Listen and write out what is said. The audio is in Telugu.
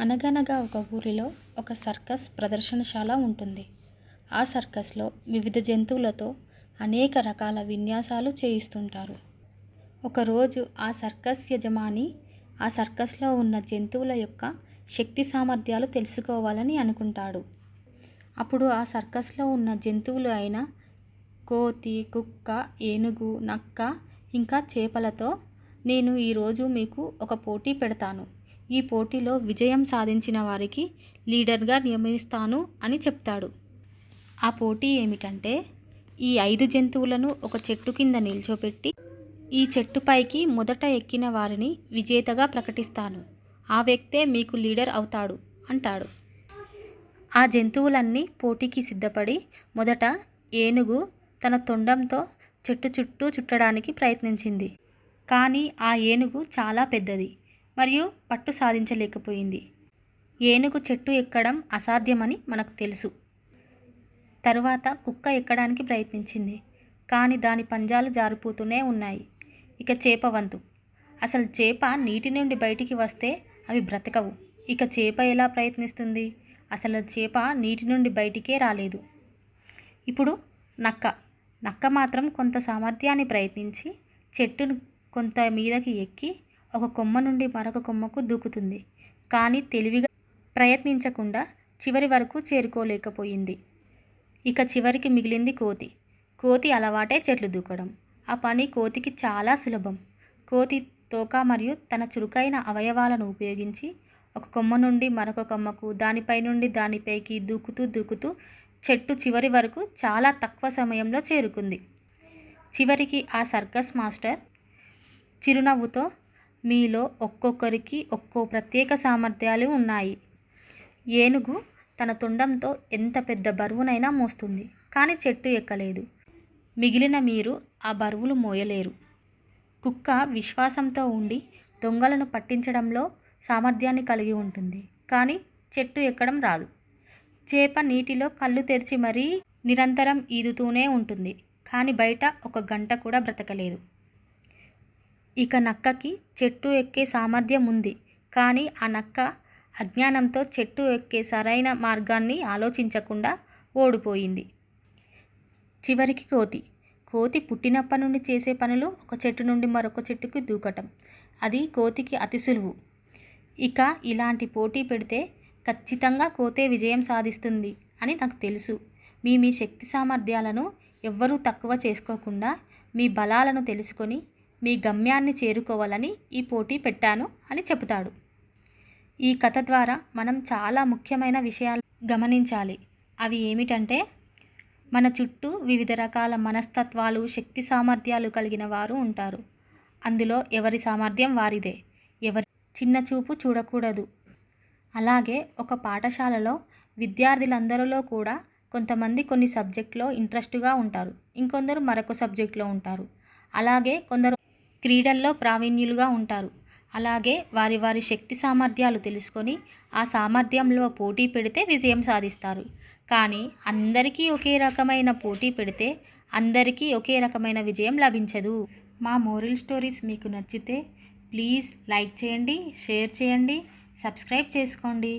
అనగనగా ఒక ఊరిలో ఒక సర్కస్ ప్రదర్శనశాల ఉంటుంది. ఆ సర్కస్లో వివిధ జంతువులతో అనేక రకాల విన్యాసాలు చేయిస్తుంటారు. ఒకరోజు ఆ సర్కస్ యజమాని ఆ సర్కస్లో ఉన్న జంతువుల యొక్క శక్తి సామర్థ్యాలు తెలుసుకోవాలని అనుకుంటాడు. అప్పుడు ఆ సర్కస్లో ఉన్న జంతువులు అయిన కోతి కుక్క ఏనుగు నక్క ఇంకా చేపలతో నేను ఈరోజు మీకు ఒక పోటీ పెడతాను. ఈ పోటీలో విజయం సాధించిన వారికి లీడర్గా నియమిస్తాను అని చెప్తాడు. ఆ పోటీ ఏమిటంటే ఈ ఐదు జంతువులను ఒక చెట్టు కింద నిల్చోపెట్టి ఈ చెట్టుపైకి మొదట ఎక్కిన వారిని విజేతగా ప్రకటిస్తాను. ఆ వ్యక్తే మీకు లీడర్ అవుతాడు అంటాడు. ఆ జంతువులన్నీ పోటీకి సిద్ధపడి మొదట ఏనుగు తన తొండంతో చెట్టు చుట్టూ చుట్టడానికి ప్రయత్నించింది. కానీ ఆ ఏనుగు చాలా పెద్దది మరియు పట్టు సాధించలేకపోయింది. ఏనుగు చెట్టు ఎక్కడం అసాధ్యమని మనకు తెలుసు. తరువాత కుక్క ఎక్కడానికి ప్రయత్నించింది. కానీ దాని పంజాలు జారిపోతూనే ఉన్నాయి. ఇక చేప వంతు. అసలు చేప నీటి నుండి బయటికి వస్తే అవి బ్రతకవు. ఇక చేప ఎలా ప్రయత్నిస్తుంది? అసలు చేప నీటి నుండి బయటికే రాలేదు. ఇప్పుడు నక్క. నక్క మాత్రం కొంత సామర్థ్యాన్ని ప్రయత్నించి చెట్టును కొంత మీదకి ఎక్కి ఒక కొమ్మ నుండి మరొక కొమ్మకు దూకుతుంది. కానీ తెలివిగా ప్రయత్నించకుండా చివరి వరకు చేరుకోలేకపోయింది. ఇక చివరికి మిగిలింది కోతి. కోతి అలవాటే చెట్లు దూకడం. ఆ పని కోతికి చాలా సులభం. కోతి తోక మరియు తన చురుకైన అవయవాలను ఉపయోగించి ఒక కొమ్మ నుండి మరొక కొమ్మకు దానిపై నుండి దానిపైకి దూకుతూ దూకుతూ చెట్టు చివరి వరకు చాలా తక్కువ సమయంలో చేరుకుంది. చివరికి ఆ సర్కస్ మాస్టర్ చిరునవ్వుతో మీలో ఒక్కొక్కరికి ఒక్కో ప్రత్యేక సామర్థ్యాలు ఉన్నాయి. ఏనుగు తన తొండంతో ఎంత పెద్ద బరువునైనా మోస్తుంది కానీ చెట్టు ఎక్కలేదు. మిగిలిన మీరు ఆ బరువులు మోయలేరు. కుక్క విశ్వాసంతో ఉండి దొంగలను పట్టించడంలో సామర్థ్యాన్ని కలిగి ఉంటుంది కానీ చెట్టు ఎక్కడం రాదు. చేప నీటిలో కళ్ళు తెరిచి మరీ నిరంతరం ఈదుతూనే ఉంటుంది కానీ బయట ఒక గంట కూడా బ్రతకలేదు. ఇక నక్కకి చెట్టు ఎక్కే సామర్థ్యం ఉంది కానీ ఆ నక్క అజ్ఞానంతో చెట్టు ఎక్కే సరైన మార్గాన్ని ఆలోచించకుండా ఓడిపోయింది. చివరికి కోతి. కోతి పుట్టినప్పటి నుండి చేసే పనులు ఒక చెట్టు నుండి మరొక చెట్టుకి దూకటం. అది కోతికి అతి సులువు. ఇక ఇలాంటి పోటీ పెడితే ఖచ్చితంగా కోతే విజయం సాధిస్తుంది అని నాకు తెలుసు. మీ మీ శక్తి సామర్థ్యాలను ఎవ్వరూ తక్కువ చేసుకోకుండా మీ బలాలను తెలుసుకొని మీ గమ్యాన్ని చేరుకోవాలని ఈ పోటీ పెట్టాను అని చెబుతాడు. ఈ కథ ద్వారా మనం చాలా ముఖ్యమైన విషయాలు గమనించాలి. అవి ఏమిటంటే మన చుట్టూ వివిధ రకాల మనస్తత్వాలు శక్తి సామర్థ్యాలు కలిగిన వారు ఉంటారు. అందులో ఎవరి సామర్థ్యం వారిదే. ఎవరి చిన్న చూపు చూడకూడదు. అలాగే ఒక పాఠశాలలో విద్యార్థులందరిలో కూడా కొంతమంది కొన్ని సబ్జెక్ట్లో ఇంట్రెస్ట్గా ఉంటారు. ఇంకొందరు మరొక సబ్జెక్ట్లో ఉంటారు. అలాగే కొందరు క్రీడల్లో ప్రావీణ్యులుగా ఉంటారు. అలాగే వారి వారి శక్తి సామర్థ్యాలు తెలుసుకొని ఆ సామర్థ్యంలో పోటీ పెడితే విజయం సాధిస్తారు. కానీ అందరికీ ఒకే రకమైన పోటీ పెడితే అందరికీ ఒకే రకమైన విజయం లభించదు. మా మోరల్ స్టోరీస్ మీకు నచ్చితే ప్లీజ్ లైక్ చేయండి షేర్ చేయండి సబ్స్క్రైబ్ చేసుకోండి.